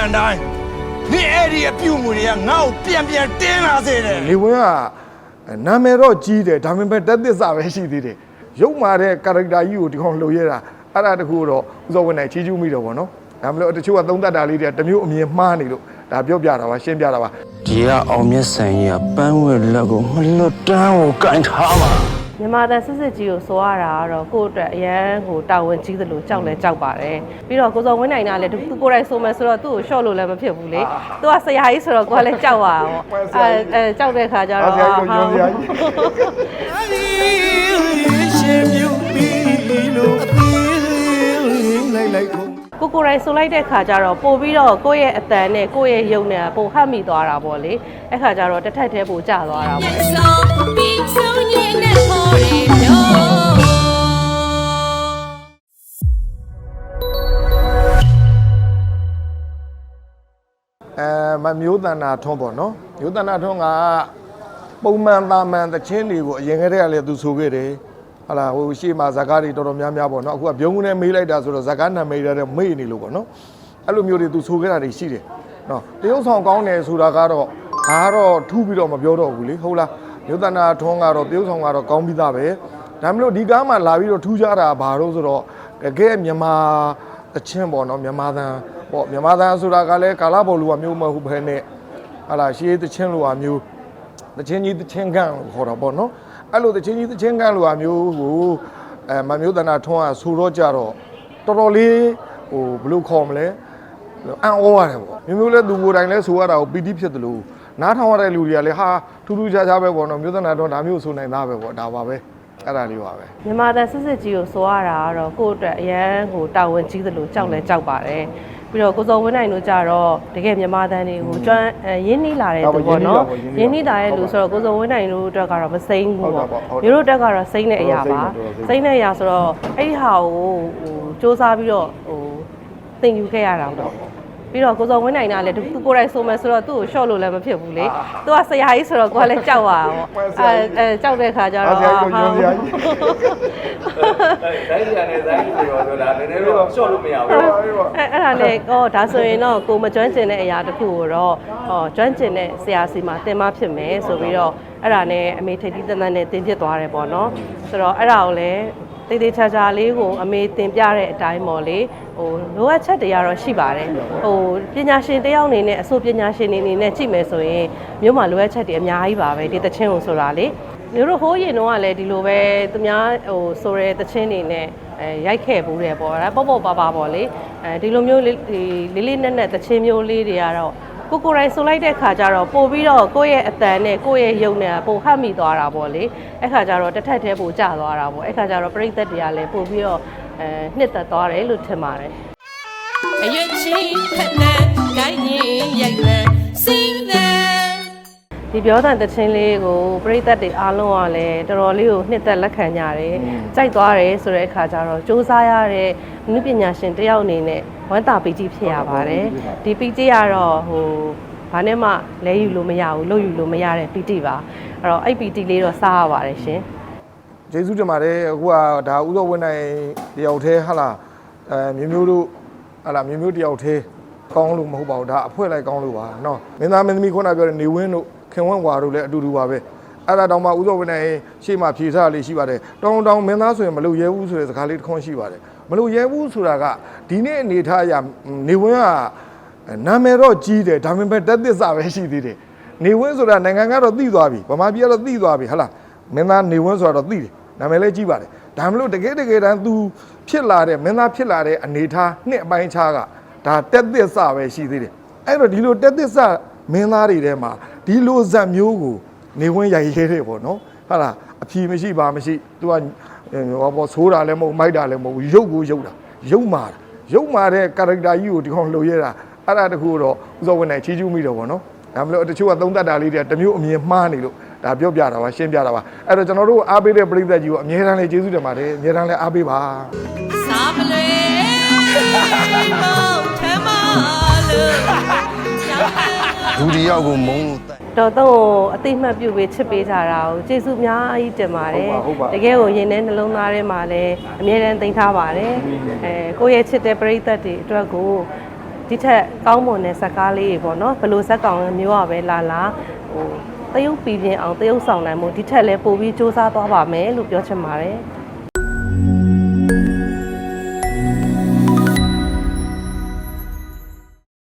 ပြန်တိုင်းနေအဲ့ဒီအပြုတ်မှုတွေကငါ့ကိုပြန်ပြန်တင်းလာစေတယ်လေဝင်းကနာမည်တော့ကြီးတယ်ဒါပေမဲ့တက်သစ္စာပဲရှိသေးတယ်ရုပ်မာတဲ့ character ကြီးကိုဒီကောင်လှုပ်ရတာအဲ့ဒါတခုတော့ဥစောဝင်နိုင်ချီးကျူးမိတော့ဗောနော်ဒါမလို့တချို့ကသုံးသက်တာလေးတွေကတစ်မျိုးအမြင်မှားနေလို့ဒါပြောပြတာပါရှင်းပြတာပါဒီကအောင်မြတ်ဆန်ကြီးကပန်းဝဲလက်ကိုမလွတ်တမ်းကိုကင်ထားပါ မြန်မာတန်စစ်စစ်ကြီးကိုဆိုရတာကတော့ကိုယ့်အတွက်အရန်ကိုတာဝန်ကြီးသလိုကြောက်လဲကြောက်ပါတယ်ပြီးတော့ကိုစုံဝင်းနိုင်တာလည်းသူကိုယ်တိုင်ဆိုမယ်ဆိုတော့သူ့ကိုရှော့လို့လည်းမဖြစ်ဘူးလေသူကဆရာကြီးဆိုတော့ကိုကလည်းကြောက်ရတာပေါ့အဲအဲကြောက်တဲ့ခါကျတော့ဆ က်ခုကိုကိုယ်တိုင်ဆိုလိုက်တဲ့ခါကျတော့ပို့ပြီးတော့ကိုယ့်ရဲ့အတန်နဲ့ကိုယ့်ရဲ့ယုံနဲ့ပိုဟတ်မိသွားတာပေါ့လေအဲ့ခါကျတော့တစ်ထက်တည်းပိုကျသွားတာပေါ့ဆောင်ပြီးဆုံးရင်နဲ့ခေါ်ရပြောအဲမမျိုးတန်နာထွန်းပေါ့နော်မျိုးတန်နာထွန်းကပုံမှန်သာမန်သချင်းတွေကိုအရင်ကတည်းကလည်းသူဆိုခဲ့တယ် ဟာလာဟိုရှေ့မှာဇာကားတွေတော်တော်များများပေါ့နော်အခုကပြုံးကနေမေးလိုက်တာဆိုတော့ဇာကားနာမည်ရတဲ့မေ့နေလို့ပေါ့နော်အဲ့လိုမျိုးတွေသူဆိုခဲ့တာတွေရှိတယ်နော်တရုတ်ဆောင်ကောင်းတယ်ဆိုတာကတော့ဒါကတော့ထူးပြီးတော့မပြောတော့ဘူးလေဟုတ်လားမျိုးတန်နာထွန်းကတော့တရုတ်ဆောင်ကတော့ကောင်းပြီးသားပဲဒါမလို့ဒီကားမှာလာပြီးတော့ထူးခြားတာဘာလို့ဆိုတော့တကယ်မြန်မာသချင်းပေါ့နော်မြန်မာသံပေါ့မြန်မာသံဆိုတာကလည်းကာလာဘော်လူကမျိုးမဟုတ်ဘဲနဲ့ဟာလာရှေးသချင်းလိုအမျိုးတချင်းကြီးတချင်းကန့်လို့ခေါ်တာပေါ့နော် အဲ့လိုတချင်းကြီးတချင်းကန့်လို့အမျိုးကိုအဲမမျိုးတနာထွန်းကဆိုတော့ကြတော့တော်တော်လေးဟိုဘယ်လိုခေါ်မလဲအံ့ဩရတယ်ပေါ့မျိုးမျိုးလဲသူကိုယ်တိုင်လဲဆိုရတာကိုပီတိဖြစ်တယ်လို့နားထောင်ရတဲ့လူတွေကလည်းဟာထူးထူးခြားခြားပဲပေါ့နော်မျိုးတနာထွန်းဒါမျိုးဆိုနိုင်တာပဲပေါ့ဒါပါပဲ အဲ့ဒါလေးပါပဲမြန်မာတန်စစ်စစ်ကြီးကိုဆိုရတာကတော့ကိုယ့်အတွက်အရန်ကိုတာဝန်ကြီးသလိုကြောက်လဲကြောက်ပါတယ်ပြီးတော့ကိုစောဝင်းနိုင်တို့ကြတော့တကယ်မြန်မာတန်တွေကိုကျွမ်းအဲရင်းနှီးလာတဲ့သူပေါ့နော်ရင်းနှီးလာတဲ့လူဆိုတော့ကိုစောဝင်းနိုင်တို့အတွက်ကတော့မစိမ့်ဘူးပေါ့မျိုးတို့တက်ကတော့စိမ့်တဲ့အရာပါစိမ့်တဲ့အရာဆိုတော့အဲ့ဒီဟာကိုဟိုစူးစမ်းပြီးတော့ဟိုသင်ယူခဲ့ရတာပေါ့ ပြီးတော့ကိုစောဝင်းနိုင်တာလည်းသူကိုယ်တိုင်ဆိုမယ်ဆိုတော့သူ့ကိုရှော့လို့လည်းမဖြစ်ဘူးလေသူကဆရာကြီးဆိုတော့ကိုကလည်းကြောက်ရတာပေါ့အဲအဲကြောက်တဲ့ခါကျတော့ဆရာကြီးကိုယုံဆရာကြီးဇိုင်းရနဲ့ဇိုင်းတွေရောဆိုတာနည်းနည်းတော့ရှော့လို့မရဘူးအဲ့အဲ့ဒါလေဟောဒါဆိုရင်တော့ကိုမကျွမ်းကျင်တဲ့အရာတစ်ခုကိုတော့ဟောကျွမ်းကျင်တဲ့ဆရာစီမှာတင်မဖြစ်မယ်ဆိုပြီးတော့အဲ့ဒါနဲ့အမေထိတ်တိတန်းတန်းနဲ့တင်ပြသွားတယ်ပေါ့နော်ဆိုတော့အဲ့ဒါကိုလည်း တေးသေးချာချာလေးကိုအမေတင်ပြတဲ့အတိုင်းပေါ့လေဟိုလိုအပ်ချက်တွေကတော့ရှိပါတယ်ဟိုပညာရှင်တယောက်အနေနဲ့အဆိုပညာရှင်အနေနဲ့ကြည့်မယ်ဆိုရင်မြို့မှာလိုအပ်ချက်တွေအများကြီးပါပဲဒီတချင်းကိုဆိုတာလေမျိုးတို့ဟိုးရင်တော့ကလည်းဒီလိုပဲသူများဟိုဆိုရဲတချင်းတွေနဲ့အဲရိုက်ခဲ့ဘူးတယ်ပေါ့ဒါပေါ့ပေါ့ပါပါပေါ့လေအဲဒီလိုမျိုးလေးဒီလေးလေးနက်နက်တချင်းမျိုးလေးတွေကတော့ ကိုကိုယ်တိုင်ဆိုလိုက်တဲ့ခါကျတော့ပို့ပြီးတော့ကိုယ့်ရဲ့အတန်နဲ့ကိုယ့်ရဲ့ယုံနဲ့ပို့ဟတ်မိသွားတာပေါ့လေအဲ့ခါကျတော့တစ်ထက်တည်းပို့ကျသွားတာပေါ့အဲ့ခါကျတော့ပြိသက်တွေကလည်းပို့ပြီးတော့အဲနှစ်သက်သွားတယ်လို့ထင်ပါတယ်အရွက်ချင်းဖက်နဲ့ကိုင်းရင်ရိုက်လန်းစင်းတဲ့ ဒီပြောတဲ့တခြင်းလေးကိုပြိသက်တွေအားလုံးကလည်းတော်တော်လေးကိုနှစ်သက်လက်ခံကြတယ်။ကြိုက်သွားတယ်ဆိုတဲ့အခါကျတော့စူးစမ်းရတဲ့နုပညာရှင်တစ်ယောက်အနေနဲ့ဝမ်းသာပီတိဖြစ်ရပါတယ်။ဒီပီတိကတော့ဟိုဘာနဲ့မှလဲယူလို့မရဘူးလို့ယူလို့မရတဲ့ပီတိပါ။အဲ့တော့အဲ့ပီတိလေးတော့စားရပါတယ်ရှင်။ ကျေးဇူးတင်ပါတယ်အခုကဒါဥသောဝင်းနိုင်တယောက်တည်းဟာလာအဲမျိုးမျိုးတို့ဟာလာမျိုးမျိုးတယောက်တည်းကောင်းလို့မဟုတ်ပါဘူးဒါအဖွဲလိုက်ကောင်းလို့ပါเนาะမင်းသားမင်းသမီးခုနပြောတဲ့နေဝင်းတို့ ခင်ဝင်းဝါတို့လည်းအတူတူပါပဲအဲ့ဒါတောင်မှဥသောဝင်းနိုင်ရှေ့မှာဖြေစားလေးရှိပါတယ်တောင်းတောင်းမင်းသားဆိုရင်မလုပ်ရဲဘူးဆိုတဲ့စကားလေးတစ်ခွန်းရှိပါတယ်မလုပ်ရဲဘူးဆိုတာကဒီနေ့အနေထားအရနေဝင်းကနာမည်တော့ကြီးတယ်ဒါပေမဲ့တက်သစ္စာပဲရှိသေးတယ်နေဝင်းဆိုတာနိုင်ငံကတော့သိသွားပြီဗမာပြည်ကတော့သိသွားပြီဟဟလားမင်းသားနေဝင်းဆိုတာတော့သိတယ်နာမည်လည်းကြီးပါတယ်ဒါမှမလို့တကယ်တကယ်တမ်း तू ဖြစ်လာတဲ့မင်းသားဖြစ်လာတဲ့အနေထားနှစ်အပိုင်းခြားကဒါတက်သစ္စာပဲရှိသေးတယ်အဲ့တော့ဒီလိုတက်သစ္စာမင်းသားတွေထဲမှာ ဒီလိုဇက်မျိုးကိုနေဝင်းရိုက်ရဲတယ်ပေါ့နော်ဟုတ်လားအဖြီမရှိပါမရှိ तू ကဟောပေါ်ဆိုးတာလည်းမဟုတ်မိုက်တာလည်းမဟုတ်ရုပ်ကိုရုပ်တာရုပ်မာတာရုပ်မာတဲ့ character ကြီးကိုဒီကောင်လှုပ်ရဲတာအဲ့ဒါတခုတော့ဥစောဝင်နိုင်ချီးကျူးမိတော့ဗောနော်ဒါမလို့တချို့ကသုံးသက်တာလေးတွေကတစ်မျိုးအမြင်မှားနေလို့ဒါပြောပြတာပါရှင်းပြတာပါအဲ့တော့ကျွန်တော်တို့အားပေးတဲ့ပရိသတ်ကြီးကိုအမြဲတမ်းလေးကျေးဇူးတင်ပါတယ်အမြဲတမ်းလေးအားပေးပါစားမလွေမောင်ထမလို့ လူဒီယောက်ကိုမုန်းလို့တိုက်တော်တော့အသိမှတ်ပြုပေးချစ်ပေးကြတာကိုကျေးဇူးအများကြီးတင်ပါတယ်ဟုတ်ပါဟုတ်ပါတကယ်ကိုရင်ထဲနှလုံးသားထဲမှာလည်းအမြဲတမ်းသိမ်းထားပါတယ်အဲကိုယ့်ရဲ့ချစ်တဲ့ပရိသတ်တွေအတွက်ကိုဒီထက်ကောင်းမွန်တဲ့ဇက်ကားလေးတွေပေါ့နော်ဘယ်လိုဇက်ကောင်မျိုးอ่ะပဲလာလာဟိုတရုပ်ပြီးပြင်းအောင်တရုပ်ဆောင်နိုင်မှုဒီထက်လည်းပိုပြီးစူးစမ်းသွားပါမယ်လို့ပြောချင်ပါတယ်